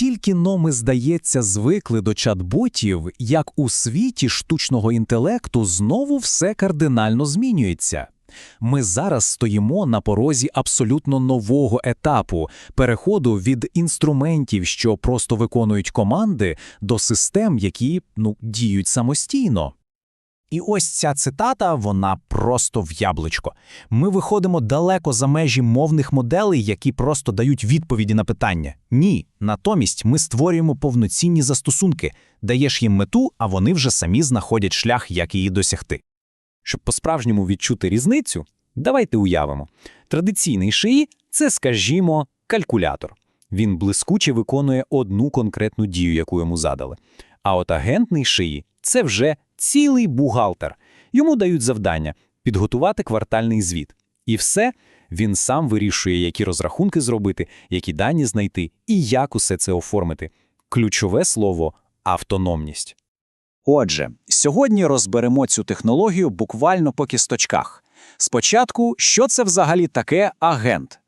Тільки но ми, здається, звикли до чат-ботів, як у світі штучного інтелекту знову все кардинально змінюється. Ми зараз стоїмо на порозі абсолютно нового етапу переходу від інструментів, що просто виконують команди, до систем, які ну, діють самостійно. І ось ця цитата, вона просто в яблучко. Ми виходимо далеко за межі мовних моделей, які просто дають відповіді на питання. Ні, натомість ми створюємо повноцінні застосунки, даєш їм мету, а вони вже самі знаходять шлях, як її досягти. Щоб по-справжньому відчути різницю, давайте уявимо. Традиційний шиї – це, скажімо, калькулятор. Він блискуче виконує одну конкретну дію, яку йому задали. А от агентний шиї – це вже цілий бухгалтер. Йому дають завдання – підготувати квартальний звіт. І все, він сам вирішує, які розрахунки зробити, які дані знайти і як усе це оформити. Ключове слово – автономність. Отже, сьогодні розберемо цю технологію буквально по кісточках. Спочатку, що це взагалі таке агент.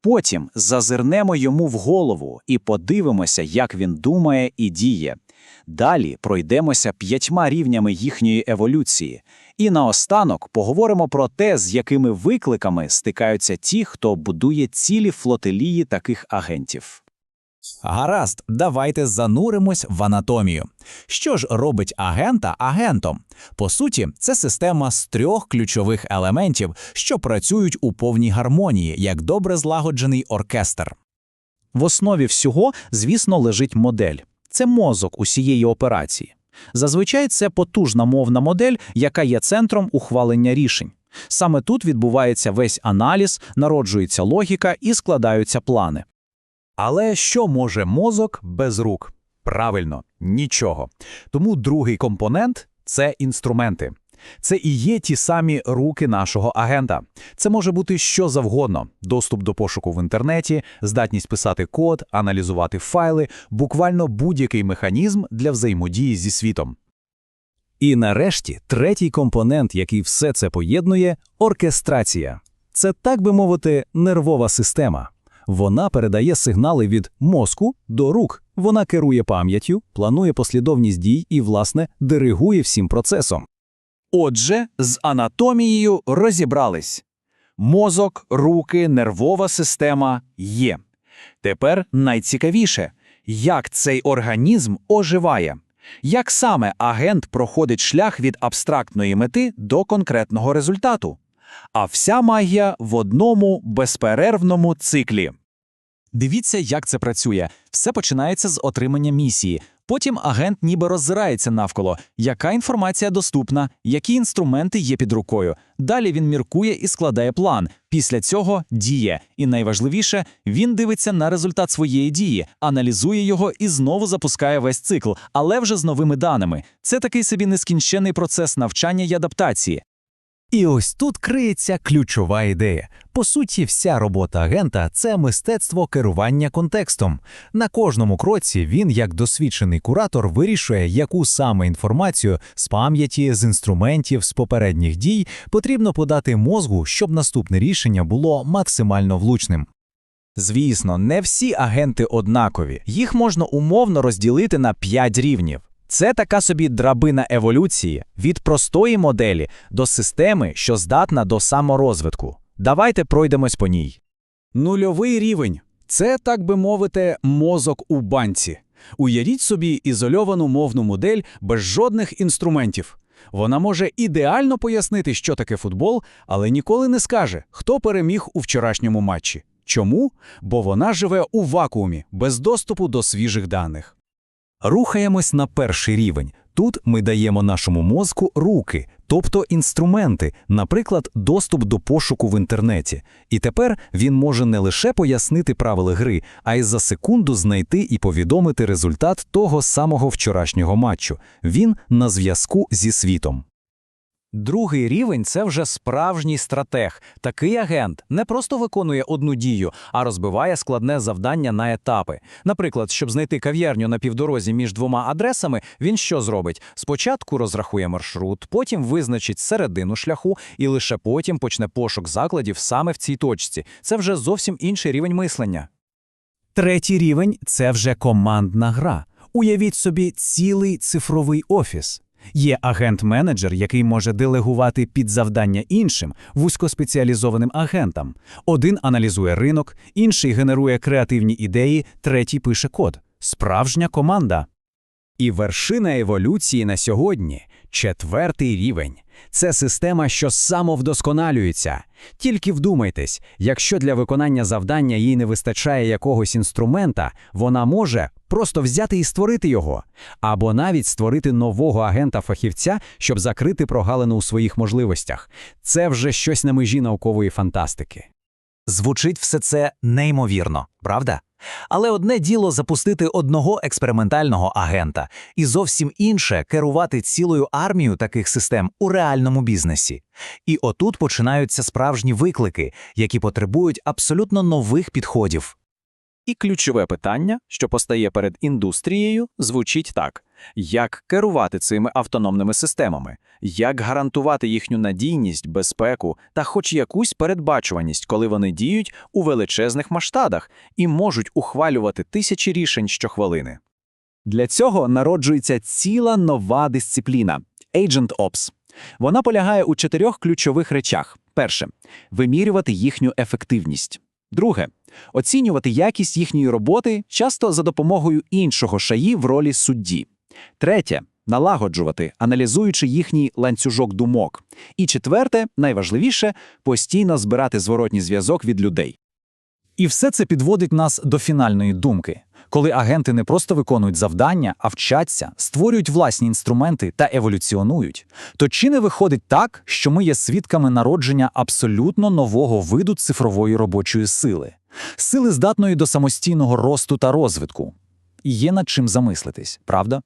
Потім зазирнемо йому в голову і подивимося, як він думає і діє. Далі пройдемося п'ятьма рівнями їхньої еволюції. І наостанок поговоримо про те, з якими викликами стикаються ті, хто будує цілі флотилії таких агентів. Гаразд, давайте зануримось в анатомію. Що ж робить агента агентом? По суті, це система з трьох ключових елементів, що працюють у повній гармонії, як добре злагоджений оркестр. В основі всього, звісно, лежить модель. Це мозок усієї операції. Зазвичай це потужна мовна модель, яка є центром ухвалення рішень. Саме тут відбувається весь аналіз, народжується логіка і складаються плани. Але що може мозок без рук? Правильно, нічого. Тому другий компонент це інструменти. Це і є ті самі руки нашого агента. Це може бути що завгодно: доступ до пошуку в інтернеті, здатність писати код, аналізувати файли, буквально будь-який механізм для взаємодії зі світом. І нарешті третій компонент, який все це поєднує оркестрація. Це, так би мовити, нервова система. Вона передає сигнали від мозку до рук. Вона керує пам'яттю, планує послідовність дій і, власне, диригує всім процесом. Отже, з анатомією розібрались. Мозок, руки, нервова система є. Тепер найцікавіше, як цей організм оживає. Як саме агент проходить шлях від абстрактної мети до конкретного результату? А вся магія в одному безперервному циклі. Дивіться, як це працює. Все починається з отримання місії. Потім агент ніби роззирається навколо, яка інформація доступна, які інструменти є під рукою. Далі він міркує і складає план. Після цього діє. І найважливіше, він дивиться на результат своєї дії, аналізує його і знову запускає весь цикл, але вже з новими даними. Це такий собі нескінчений процес навчання й адаптації. І ось тут криється ключова ідея. По суті, вся робота агента це мистецтво керування контекстом. На кожному кроці він, як досвідчений куратор, вирішує, яку саме інформацію з пам'яті, з інструментів, з попередніх дій потрібно подати мозгу, щоб наступне рішення було максимально влучним. Звісно, не всі агенти однакові. Їх можна умовно розділити на п'ять рівнів. Це така собі драбина еволюції від простої моделі до системи, що здатна до саморозвитку. Давайте пройдемось по ній. Нульовий рівень це, так би мовити, мозок у банці. Уявіть собі ізольовану мовну модель без жодних інструментів. Вона може ідеально пояснити, що таке футбол, але ніколи не скаже, хто переміг у вчорашньому матчі. Чому? Бо вона живе у вакуумі, без доступу до свіжих даних. Рухаємось на перший рівень. Тут ми даємо нашому мозку руки, тобто інструменти, наприклад, доступ до пошуку в інтернеті. І тепер він може не лише пояснити правила гри, а й за секунду знайти і повідомити результат того самого вчорашнього матчу. Він на зв'язку зі світом. Другий рівень це вже справжній стратег. Такий агент не просто виконує одну дію, а розбиває складне завдання на етапи. Наприклад, щоб знайти кав'ярню на півдорозі між двома адресами, він що зробить? Спочатку розрахує маршрут, потім визначить середину шляху і лише потім почне пошук закладів саме в цій точці. Це вже зовсім інший рівень мислення. Третій рівень це вже командна гра. Уявіть собі цілий цифровий офіс. Є агент-менеджер, який може делегувати підзавдання іншим вузькоспеціалізованим агентам. Один аналізує ринок, інший генерує креативні ідеї, третій пише код. Справжня команда. І вершина еволюції на сьогодні четвертий рівень. Це система, що самовдосконалюється. Тільки вдумайтесь, якщо для виконання завдання їй не вистачає якогось інструмента, вона може просто взяти і створити його, або навіть створити нового агента-фахівця, щоб закрити прогалину у своїх можливостях. Це вже щось на межі наукової фантастики. Звучить все це неймовірно, правда? Але одне діло запустити одного експериментального агента, і зовсім інше керувати цілою армією таких систем у реальному бізнесі. І отут починаються справжні виклики, які потребують абсолютно нових підходів. І ключове питання, що постає перед індустрією, звучить так: як керувати цими автономними системами, як гарантувати їхню надійність, безпеку та хоч якусь передбачуваність, коли вони діють у величезних масштабах і можуть ухвалювати тисячі рішень щохвилини. Для цього народжується ціла нова дисципліна Agent Ops. Вона полягає у чотирьох ключових речах: перше вимірювати їхню ефективність. Друге оцінювати якість їхньої роботи часто за допомогою іншого шаї в ролі судді. Третє налагоджувати, аналізуючи їхній ланцюжок думок. І четверте, найважливіше постійно збирати зворотній зв'язок від людей. І все це підводить нас до фінальної думки. Коли агенти не просто виконують завдання, а вчаться, створюють власні інструменти та еволюціонують, то чи не виходить так, що ми є свідками народження абсолютно нового виду цифрової робочої сили, сили здатної до самостійного росту та розвитку? І є над чим замислитись, правда?